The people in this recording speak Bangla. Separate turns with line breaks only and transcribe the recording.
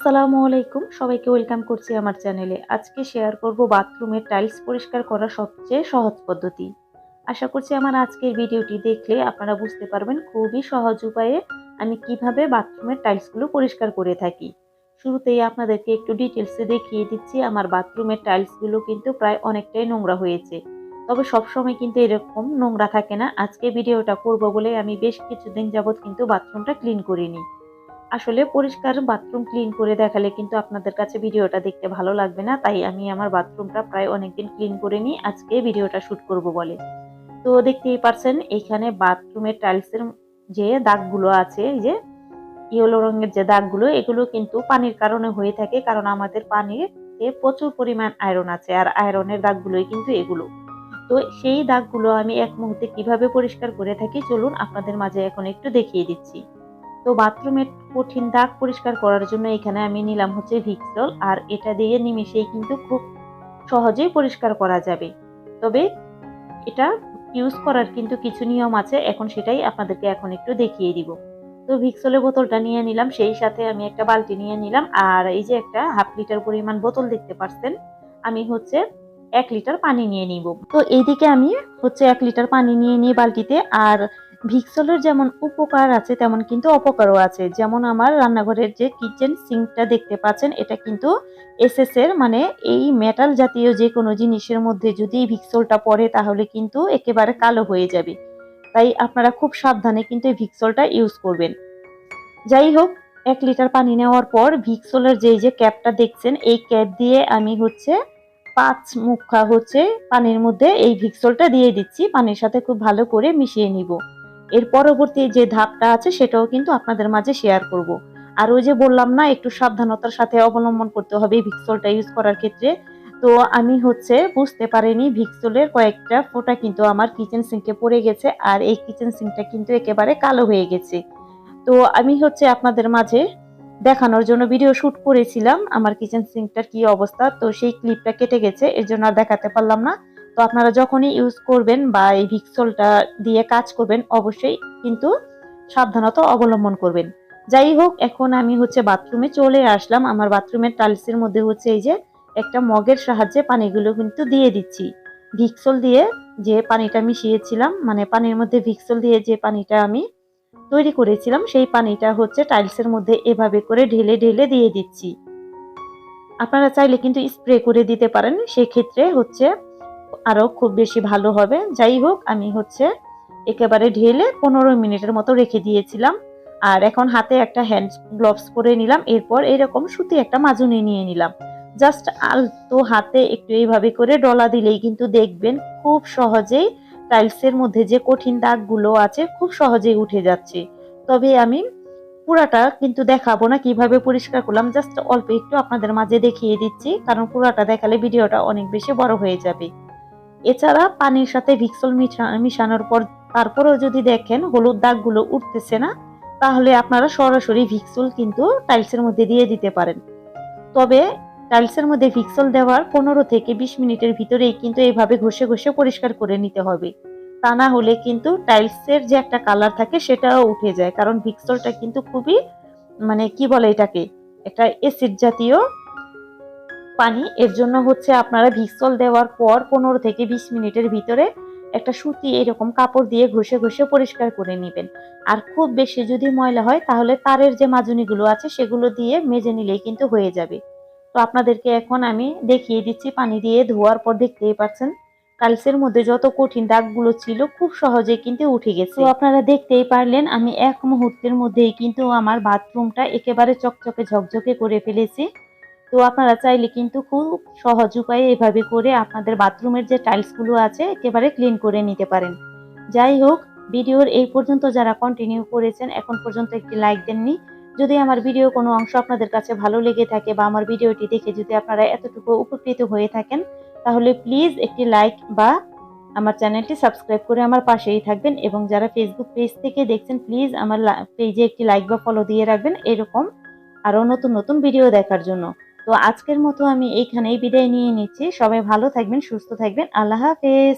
আসসালামু আলাইকুম। সবাইকে ওয়েলকাম করছি আমার চ্যানেলে। আজকে শেয়ার করব বাথরুমের টাইলস পরিষ্কার করার সবচেয়ে সহজ পদ্ধতি। আশা করছি আমার আজকের ভিডিওটি দেখলে আপনারা বুঝতে পারবেন খুবই সহজ উপায়ে আমি কীভাবে বাথরুমের টাইলসগুলো পরিষ্কার করে থাকি। শুরুতেই আপনাদেরকে একটু ডিটেলসে দেখিয়ে দিচ্ছি, আমার বাথরুমের টাইলসগুলো কিন্তু প্রায় অনেকটাই নোংরা হয়েছে। তবে সবসময় কিন্তু এরকম নোংরা থাকে না। আজকে ভিডিওটা করব বলে আমি বেশ কিছুদিন যাবৎ কিন্তু বাথরুমটা ক্লিন করিনি। আসলে পরিষ্কার বাথরুম ক্লিন করে দেখালে কিন্তু আপনাদের কাছে ভিডিওটা দেখতে ভালো লাগবে না, তাই আমি আমার বাথরুমটা প্রায় অনেকদিন ক্লিন করে নিই আজকে ভিডিওটা শ্যুট করব বলে। তো দেখতেই পারছেন এইখানে বাথরুমের টাইলসের যে দাগগুলো আছে, এই যে ইয়েলো রঙের যে দাগগুলো, এগুলো কিন্তু পানির কারণে হয়ে থাকে, কারণ আমাদের পানিতে প্রচুর পরিমাণ আয়রন আছে, আর আয়রনের দাগগুলোই কিন্তু এগুলো। তো সেই দাগগুলো আমি এক মুহূর্তে কীভাবে পরিষ্কার করে থাকি, চলুন আপনাদের মাঝে এখন একটু দেখিয়ে দিচ্ছি। তো বাথরুমের কঠিন দাগ পরিষ্কার করার জন্য এখানে আমি নিলাম হচ্ছে ভিক্সল আর এটা দিয়ে নিমিশেই কিন্তু খুব সহজেই পরিষ্কার করা যাবে। তবে এটা ইউজ করার কিন্তু কিছু নিয়ম আছে, এখন সেটাই আপনাদেরকে এখন একটু দেখিয়ে দিব। তো ভিক্সলের বোতলটা নিয়ে নিলাম, সেই সাথে আমি একটা বালতি নিয়ে নিলাম, আর এই যে একটা হাফ লিটার পরিমাণ বোতল দেখতে পাচ্ছেন আমি হচ্ছে এক লিটার পানি নিয়ে নিব। তো এইদিকে আমি হচ্ছে এক লিটার পানি নিয়ে নিই বালতিতে, আর ভিক্সলের যেমন উপকার আছে, তেমন কিন্তু অপকারও আছে। যেমন আমার রান্নাঘরের যে কিচেন সিঙ্কটা দেখতে পাচ্ছেন, এটা কিন্তু এসএস এর মানে এই মেটাল জাতীয় যে কোনো জিনিসের মধ্যে যদি ভিক্সলটা পড়ে, তাহলে কিন্তু একেবারে কালো হয়ে যাবে। তাই আপনারা খুব সাবধানে কিন্তু এই ভিক্সলটা ইউজ করবেন। যাই হোক, এক লিটার পানি নেওয়ার পর ভিক্সলের যে যে ক্যাপটা দেখছেন, এই ক্যাপ দিয়ে আমি হচ্ছে পাঁচ মুখা হচ্ছে পানির মধ্যে এই ভিক্সলটা দিয়ে দিচ্ছি। পানির সাথে খুব ভালো করে মিশিয়ে নিব। এর পরবর্তী যে ধাপটা আছে সেটাও কিন্তু আপনাদের মাঝে শেয়ার করব। আর ওই যে বললাম না, একটু সাবধানতার সাথে অবলম্বন করতে হবে ভিক্সলটা ইউজ করার ক্ষেত্রে। তো আমি হচ্ছে বুঝতে পারিনি ভিক্সলের কয়েকটা ফোঁটা কিন্তু আমার কিচেন সিঙ্কে পড়ে গেছে আর এই কিচেন সিঙ্কটা কিন্তু একেবারে কালো হয়ে গেছে। তো আমি হচ্ছে আপনাদের মাঝে দেখানোর জন্য ভিডিও শুট করেছিলাম আমার কিচেন সিঙ্কটার কি অবস্থা। তো সেই ক্লিপটা কেটে গেছে, এর জন্য আর দেখাতে পারলাম না। তো আপনারা যখনই ইউজ করবেন বা এই ভিক্সলটা দিয়ে কাজ করবেন, অবশ্যই কিন্তু সাবধানতা অবলম্বন করবেন। যাই হোক, এখন আমি হচ্ছে বাথরুমে চলে আসলাম। আমার বাথরুমের টাইলসের মধ্যে হচ্ছে এই যে একটা মগের সাহায্যে পানিগুলো কিন্তু দিয়ে দিচ্ছি। ভিক্সল দিয়ে যে পানিটা মিশিয়েছিলাম মানে পানির মধ্যে ভিক্সল দিয়ে যে পানিটা আমি তৈরি করেছিলাম, সেই পানিটা হচ্ছে টাইলসের মধ্যে এভাবে করে ঢেলে ঢেলে দিয়ে দিচ্ছি। আপনারা চাইলে কিন্তু স্প্রে করে দিতে পারেন। সেক্ষেত্রে হচ্ছে আরও খুব বেশি ভালো হবে। যাই হোক, আমি হচ্ছে একেবারে ঢেলে পনেরো মিনিটের মতো রেখে দিয়েছিলাম। আর এখন হাতে একটা হ্যান্ড গ্লোভস পরে নিলাম। এরপর এরকম সুতি একটা মাজুনি নিয়ে নিলাম। জাস্ট আলতো হাতে একটু এইভাবে করে ডলা দিলেই কিন্তু দেখবেন খুব সহজেই টাইলসের মধ্যে যে কঠিন দাগগুলো আছে খুব সহজেই উঠে যাচ্ছে। তবে আমি পুরাটা কিন্তু দেখাবো না, কীভাবে পরিষ্কার করলাম। জাস্ট অল্প একটু আপনাদের মাঝে দেখিয়ে দিচ্ছি, কারণ পুরাটা দেখালে ভিডিওটা অনেক বেশি বড় হয়ে যাবে। এছাড়া পানির সাথে ভিক্সল মিশানোর পর তারপরেও যদি দেখেন হলুদ দাগগুলো উঠতেছে না, তাহলে আপনারা সরাসরি ভিক্সল কিন্তু টাইলসের মধ্যে দিয়ে দিতে পারেন। তবে টাইলসের মধ্যে ভিক্সল দেওয়ার পনেরো থেকে বিশ মিনিটের ভিতরেই কিন্তু এইভাবে ঘষে ঘষে পরিষ্কার করে নিতে হবে। তা না হলে কিন্তু টাইলসের যে একটা কালার থাকে সেটাও উঠে যায়, কারণ ভিক্সলটা কিন্তু খুবই মানে কি বলে এটাকে? একটা এসিড জাতীয় পানি, এর জন্য হচ্ছে আপনারা ভিক্সল দেওয়ার পর পনেরো থেকে বিশ মিনিটের ভিতরে একটা সুতি এরকম কাপড় দিয়ে ঘষে ঘষে পরিষ্কার করে নেবেন। আর খুব বেশি যদি ময়লা হয়, তাহলে তারের যে মাজুনিগুলো আছে, সেগুলো দিয়ে মেজে নিলেই কিন্তু হয়ে যাবে। তো আপনাদেরকে এখন আমি দেখিয়ে দিচ্ছি, পানি দিয়ে ধোয়ার পর দেখতেই পাচ্ছেন টাইলসের মধ্যে যত কঠিন দাগগুলো ছিল, খুব সহজে কিন্তু উঠে গেছে। তো আপনারা দেখতেই পারলেন, আমি এক মুহূর্তের মধ্যেই কিন্তু আমার বাথরুমটা একেবারে চকচকে ঝকঝকে করে ফেলেছি। তো আপনারা চাইলে কিন্তু খুব সহজ উপায়ে এভাবে করে আপনাদের বাথরুমের যে টাইলসগুলো আছে একেবারে ক্লিন করে নিতে পারেন। যাই হোক, ভিডিওর এই পর্যন্ত যারা কন্টিনিউ করেছেন, এখন পর্যন্ত একটি লাইক দেননি। যদি আমার ভিডিও কোনো অংশ আপনাদের কাছে ভালো লেগে থাকে বা আমার ভিডিওটি দেখে যদি আপনারা এতটুকু উপকৃত হয়ে থাকেন, তাহলে প্লিজ একটি লাইক বা আমার চ্যানেলটি সাবস্ক্রাইব করে আমার পাশেই থাকবেন এবং যারা ফেসবুক পেজ থেকে দেখছেন প্লিজ আমার পেজে একটি লাইক বা ফলো দিয়ে রাখবেন। এরকম আরও নতুন নতুন ভিডিও দেখার জন্য। তো আজকের মতো আমি এইখানেই বিদায় নিয়ে নিচ্ছি। সবাই ভালো থাকবেন, সুস্থ থাকবেন। আল্লাহ হাফেজ।